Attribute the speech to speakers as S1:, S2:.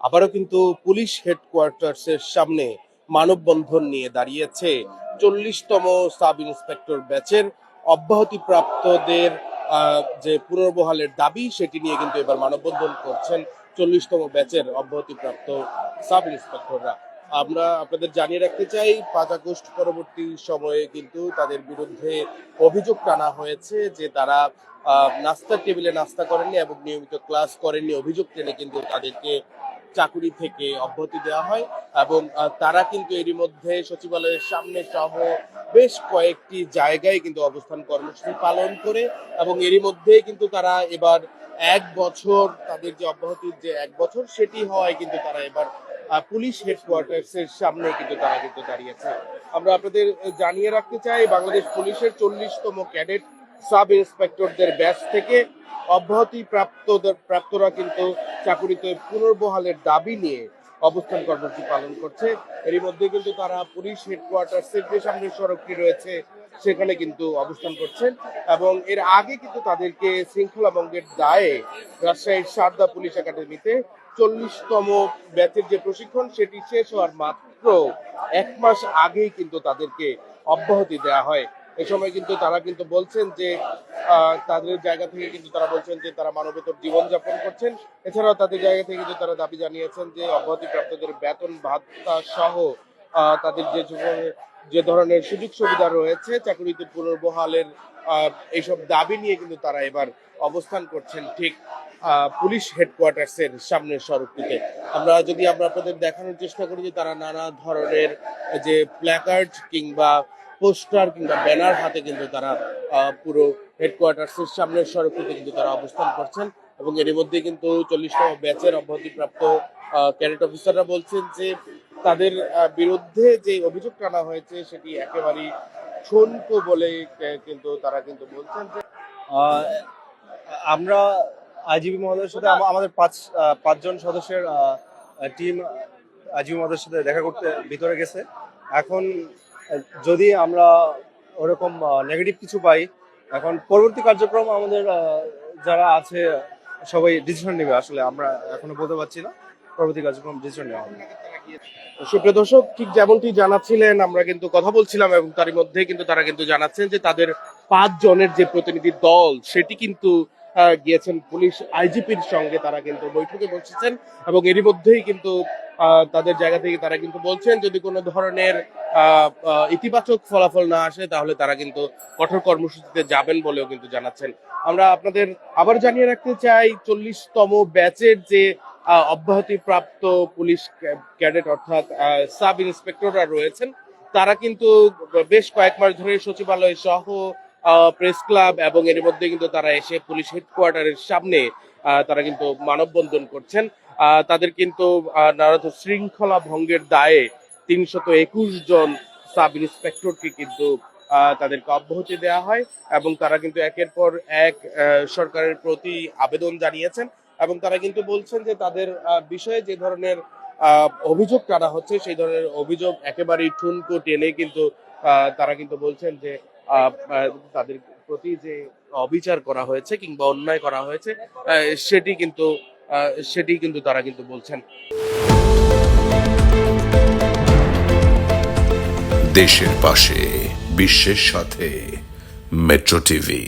S1: আবারও কিন্তু পুলিশ হেডকোয়ার্টার্সের সামনে মানববন্ধন নিয়ে দাঁড়িয়েছে। চল্লিশতম সাব ইন্সপেক্টর ব্যাচের অব্যাহতিপ্রাপ্তদের যে পুনর্বহালের দাবি, সেটি নিয়ে কিন্তু এবার মানববন্ধন করছেন চল্লিশতম ব্যাচের অব্যাহতিপ্রাপ্ত সাব ইন্সপেক্টররা। আমরা আপনাদের জানিয়ে রাখতে চাই, পাঁচ আগস্ট পরবর্তী সময়ে কিন্তু তাদের বিরুদ্ধে অভিযোগ টানা হয়েছে যে তারা নাস্তার টেবিলে নাস্তা করেননি এবং নিয়মিত ক্লাস করেননি। অভিযোগ টেনে কিন্তু তাদেরকে চাকুরি থেকে অব্যাহতি দেওয়া হয় এবং তারা কিন্তু এরই মধ্যে সচিবালয়ের সামনে সহ বেশ কয়েকটি জায়গায় কিন্তু অবস্থান কর্মসূচি পালন করে এবং এরই মধ্যে কিন্তু তারা এবার এক বছর, তাদের যে অব্যাহতির যে এক বছর সেটি হওয়ায় কিন্তু তারা এবার পুলিশ হেডকোয়ার্টার্স এর সামনে কিন্তু তারা কিন্তু দাঁড়িয়েছে আমরা আপনাদের জানিয়ে রাখতে চাই, বাংলাদেশ পুলিশের চল্লিশতম ক্যাডেট সাব ইন্সপেক্টরদের ব্যাচ থেকে অব্যাহতি প্রাপ্ত প্রাপ্তরা কিন্তু চাকুরিতে পুনর্বহালের দাবি নিয়ে অবস্থান কর্মসূচি পালন করছে। এরই মধ্যে কিন্তু তারা পুলিশ হেডকোয়ার্টার্সের যে সামনে সড়কটি রয়েছে, সেখানে কিন্তু অবস্থান করছেন এবং এর আগে কিন্তু তাদেরকে শৃঙ্খলা ভঙ্গের দায়ে রাজশাহীর সারদা পুলিশ একাডেমিতে চল্লিশতম ব্যাচের যে প্রশিক্ষণ, সেটি শেষ হওয়ার মাত্র এক মাস আগেই কিন্তু তাদেরকে অব্যাহতি দেওয়া হয়। এ সময় কিন্তু তারা কিন্তু বলছেন যে তাদের জায়গা থেকে কিন্তু তারা বলছেন যে তারা মানবেতর জীবনযাপন করছেন। এছাড়াও তাদের জায়গা থেকে কিন্তু তারা দাবি জানিয়েছেন যে অব্যাহতিপ্রাপ্তদের বেতন ভাতা সহ তাদের যে যে ধরনের সুযোগ সুবিধা রয়েছে, চাকরিতে পুনর্বহালের এইসব দাবি নিয়ে কিন্তু তারা এবার অবস্থান করছেন ঠিক পুলিশ হেডকোয়ার্টার্সের সামনের সড়কটিতে। আমরা যদি আমরা আপনাদের দেখানোর চেষ্টা করি যে তারা নানা ধরনের যে প্ল্যাকার্ড কিংবা পোস্টার কিংবা ব্যানার হাতে কিন্তু তারা পুরো হেডকোয়ার্টার্সের সামনের সড়কটিতে কিন্তু তারা অবস্থান করছেন এবং এর মধ্যে কিন্তু চল্লিশতম ব্যাচের অব্যাহতিপ্রাপ্ত ক্যাডেট অফিসাররা বলছেন যে তাদের বিরুদ্ধে যে অভিযোগ টানা হয়েছে সেটি একেবারেই ঠুনকো বলে কিন্তু তারা কিন্তু বলছেন যে
S2: আমরা আইজিবি মহোদয়ের সাথে আমাদের পাঁচ পাঁচজন সদস্যের টিম আইজিবি মহোদয়ের সাথে দেখা করতে ভিতরে গেছে। এখন যদি আমরা ওরকম নেগেটিভ কিছু পাই, এখন পরবর্তী কার্যক্রম আমাদের যারা আছে, সবাই ডিসিশন নেবে আসলে, আমরা এখনও বলতে পারছি না, পরবর্তী কার্যক্রম ডিসিশন নেওয়া হবে।
S1: সুপ্রিয় দর্শক, ঠিক যেমনটি জানাচ্ছিলেন, আমরা কিন্তু কথা বলছিলাম এবং তার মধ্যে কিন্তু তারা কিন্তু জানাচ্ছেন যে তাদের পাঁচ জনের যে প্রতিনিধি দল, সেটি কিন্তু গিয়েছেন পুলিশ আইজিপির সঙ্গে তারা কিন্তু বৈঠকে বসেছেন এবং এরই মধ্যেই কিন্তু তাদের জায়গা থেকে তারা কিন্তু বলছেন, যদি কোনো ধরনের ইতিবাচক ফলাফল না আসে, তাহলে তারা কিন্তু কঠোর কর্মসূচিতে যাবেন বলেও কিন্তু জানাচ্ছেন। আমরা আপনাদের আবার জানিয়ে রাখতে চাই, চল্লিশতম ব্যাচের যে অব্যাহতিপ্রাপ্ত পুলিশ ক্যাডেট অর্থাৎ সাব ইন্সপেক্টররা রয়েছেন, তারা কিন্তু বেশ কয়েক মাস ধরে সচিবালয় সহ প্রেস ক্লাব এবং এর মধ্যে কিন্তু তারা এসে পুলিশ হেডকোয়ার্টারের সামনে তারা কিন্তু মানববন্ধন করছেন। তাদের কিন্তু নানান শৃঙ্খলা ভঙ্গের দায়ে তিনশত একুশ জন সাব ইন্সপেক্টরকে কিন্তু তাদেরকে অব্যাহতি দেওয়া হয় এবং তারা কিন্তু একের পর এক সরকারের প্রতি আবেদন জানিয়েছেন এবং তারা কিন্তু বলছেন যে তাদের বিষয়ে যে ধরনের অভিযোগ টানা হচ্ছে, সেই ধরনের অভিযোগ একেবারেই ঠুনকো টেনে কিন্তু তারা কিন্তু বলছেন যে তাদের প্রতি যে অবিচার করা হয়েছে কিংবা অন্যায় করা হয়েছে সেটি কিন্তু সেটি কিন্তু তারা কিন্তু বলছেন।
S3: দেশের পাশে বিশ্বের সাথে মেট্রো টিভি।